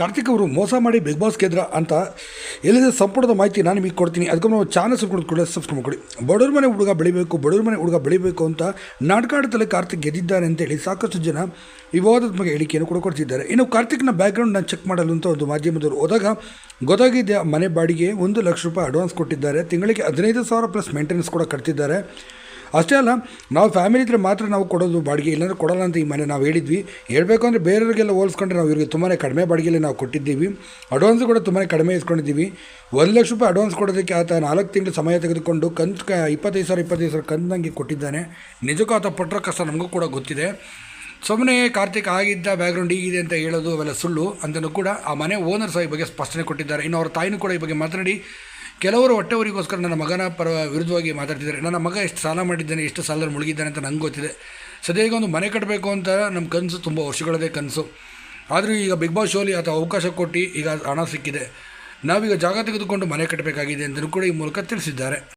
ಕಾರ್ತಿಕ್ ಅವರು ಮೋಸ ಮಾಡಿ ಬಿಗ್ ಬಾಸ್ ಗೆದ್ರ ಅಂತ ಎಲ್ಲಿದೆ ಸಂಪುಟದ ಮಾಹಿತಿ ನಾನು ನಿಮಗೆ ಕೊಡ್ತೀನಿ. ಅದಕ್ಕೆ ನಾವು ಚಾನಲ್ ಸಬ್ಸ್ಕ್ರೈಬ್ ಕೂಡ ಸಬ್ಸ್ಕ್ರೈಬ್ ಬಡವ್ರ ಮನೆ ಹುಡುಗ ಬೆಳಿಬೇಕು, ಬಡವ್ರ ಮನೆ ಹುಡುಗ ಬೆಳಿಬೇಕು ಅಂತ ನಾಟಕಾಡದಲ್ಲಿ ಕಾರ್ತಿಕ್ ಗೆದ್ದಿದ್ದಾರೆ ಅಂತೇಳಿ ಸಾಕಷ್ಟು ಜನ ವಿವಾದಾತ್ಮಕ ಹೇಳಿಕೆಯನ್ನು ಕೂಡ ಕೊಡ್ತಿದ್ದಾರೆ. ಇನ್ನು ಕಾರ್ತಿಕ್ನ ಬ್ಯಾಕ್ಗ್ರೌಂಡ್ ನಾನು ಚೆಕ್ ಮಾಡಲು ಅಂತ ಒಂದು ಮಾಧ್ಯಮದವರು ಹೋದಾಗ ಗೊತ್ತಾಗಿದ್ದ ಮನೆ ಬಾಡಿಗೆ ಒಂದು ಲಕ್ಷ ರೂಪಾಯಿ ಅಡ್ವಾನ್ಸ್ ಕೊಟ್ಟಿದ್ದಾರೆ. ತಿಂಗಳಿಗೆ ಹದಿನೈದು ಸಾವಿರ ಪ್ಲಸ್ ಮೇಂಟೆನೆನ್ಸ್ ಕೂಡ ಕಟ್ತಿದ್ದಾರೆ. ಅಷ್ಟೇ ಅಲ್ಲ, ನಾವು ಫ್ಯಾಮಿಲಿ ಇದ್ದರೆ ಮಾತ್ರ ನಾವು ಕೊಡೋದು ಬಾಡಿಗೆ, ಇಲ್ಲಾಂದ್ರೆ ಕೊಡಲ್ಲ ಅಂತ ಈ ಮನೆ ನಾವು ಹೇಳಿದ್ವಿ. ಹೇಳಬೇಕು ಅಂದರೆ ಬೇರೆಯವರಿಗೆಲ್ಲ ಹೋಲಿಸ್ಕೊಂಡ್ರೆ ನಾವು ಇವರಿಗೆ ತುಂಬಾ ಕಡಿಮೆ ಬಾಡಿಗೆಯಲ್ಲಿ ನಾವು ಕೊಟ್ಟಿದ್ದೀವಿ. ಅಡ್ವಾನ್ಸ್ ಕೂಡ ತುಂಬಾ ಕಡಿಮೆ ಇಸ್ಕೊಂಡಿದ್ದೀವಿ. ಒಂದು ಲಕ್ಷ ರೂಪಾಯಿ ಅಡ್ವಾನ್ಸ್ ಕೊಡೋದಕ್ಕೆ ಆತ ನಾಲ್ಕು ತಿಂಗಳು ಸಮಯ ತೆಗೆದುಕೊಂಡು ಕಂತು ಕ ಇಪ್ಪತ್ತೈದು ಸಾವಿರ ಇಪ್ಪತ್ತೈದು ಸಾವಿರ ಕಂತಂಗೆ ಕೊಟ್ಟಿದ್ದಾನೆ. ನಿಜಕ್ಕೂ ಆತ ಪಟ್ಟಿರೋ ಕಷ್ಟ ನಮಗೂ ಕೂಡ ಗೊತ್ತಿದೆ. ಸುಮ್ಮನೆ ಕಾರ್ತಿಕ್ ಆಗಿದ್ದ ಬ್ಯಾಕ್ಗ್ರೌಂಡ್ ಹೀಗಿದೆ ಅಂತ ಹೇಳೋದು ಅವೆಲ್ಲ ಸುಳ್ಳು. ಅಂತಲೂ ಕೂಡ ಆ ಮನೆ ಓನರ್ ಸಹ ಈ ಬಗ್ಗೆ ಸ್ಪಷ್ಟನೆ ಕೊಟ್ಟಿದ್ದಾರೆ. ಇನ್ನು ಅವ್ರ ತಾಯಿನೂ ಕೂಡ ಈ ಬಗ್ಗೆ ಮಾತನಾಡಿ ಕೆಲವರು ಹೊಟ್ಟೆವರಿಗೋಸ್ಕರ ನನ್ನ ಮಗನ ಪರ ವಿರುದ್ಧವಾಗಿ ಮಾತಾಡ್ತಿದ್ದಾರೆ. ನನ್ನ ಮಗ ಎಷ್ಟು ಸಾಲ ಮಾಡಿದ್ದಾನೆ, ಎಷ್ಟು ಸಾಲದಲ್ಲಿ ಮುಳುಗಿದ್ದಾನೆ ಅಂತ ನಂಗೆ ಗೊತ್ತಿದೆ. ಸದ್ಯ ಈಗ ಒಂದು ಮನೆ ಕಟ್ಟಬೇಕು ಅಂತ ನಮ್ಮ ಕನಸು ತುಂಬ ವರ್ಷಗಳದೇ ಕನಸು. ಆದರೂ ಈಗ ಬಿಗ್ ಬಾಸ್ ಶೋಲಿ ಅಥವಾ ಅವಕಾಶ ಕೊಟ್ಟು ಈಗ ಹಣ ಸಿಕ್ಕಿದೆ. ನಾವೀಗ ಜಾಗ ತೆಗೆದುಕೊಂಡು ಮನೆ ಕಟ್ಟಬೇಕಾಗಿದೆ ಅಂತಲೂ ಕೂಡ ಈ ಮೂಲಕ ತಿಳಿಸಿದ್ದಾರೆ.